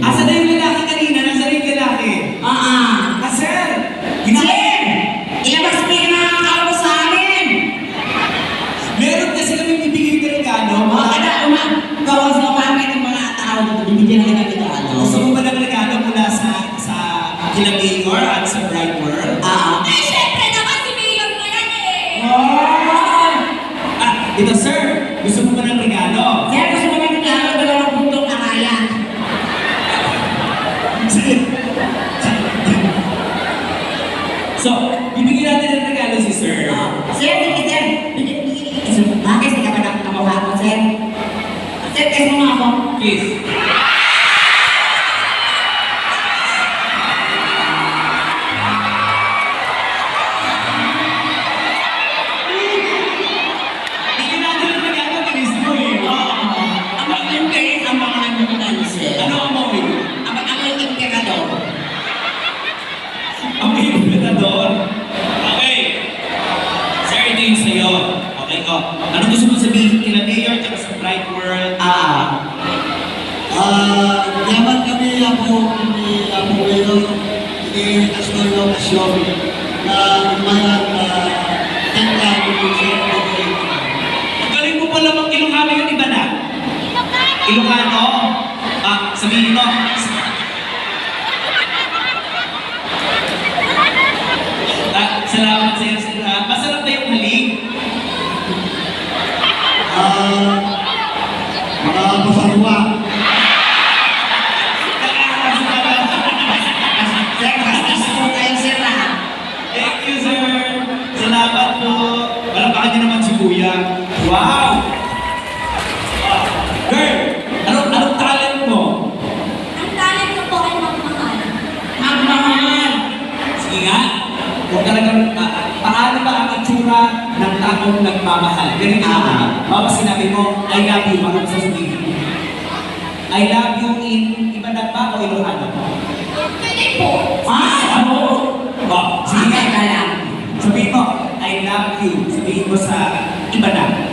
Asa na yung lalaki kanina? Nasa na yung lalaki? Ah, ah. Ah, sir! Ginawa- Ilabas mo yung nakakakaw mo sa amin! Meron kasi kami bibigay na regalo. Mga kada, uma, gawas mo kami ng mga tao dito, bibigyan na kita ano. Gusto mo ba ng regalo mula sa sa kila Mayor at sa Bright World? Ah, Ay, syempre naman si Mayor na yan eh. ah. Ah, ito sir, gusto mo ba ng regalo? Sir, gusto mo so, bibigyan natin ng regalo si sir. Ah, Sir, sige, sir. Sir, Bakit hindi ka ba nakamukha ko, sir? Sir, kasi mo nga ako. Please. Ang implementador. Okay. Sir, ito yung sa'yo. Okay, oh. Ano gusto mo sabihin kila Mayor at sa Bright World? Ah, Ah, dapat kami ako ni ako ngayon ni Pastor Ocasio na umayan na tingnan ko sa Ang galing mo pala mag Ilocano yun, iba na? Ilocano? Ah, sabihin mo. Ah, salamat sa iyo. sir. Ah, masarap na yung halik. Ah, mga pasarwa. sir, bastos po kayo, sir, ah. Thank you, sir. Salamat po. Palakpakan niyo naman si Kuya. Wow! Ah, Girl, anong, anong talent mo? Ang talent ko po ay magmahal. Magmahal. Sige nga. Talagang, ah, paano ba ang itsura ng taong nagmamahal? Ganito na Ah. ah. Baka sinabi mo, I love you, ano gusto sabihin? I love you in Ibadag ba o Ilocano? Pwede po. Ah, ano? Oh, sige. Sabihin mo, I love you. Sabihin mo sa Ibadag.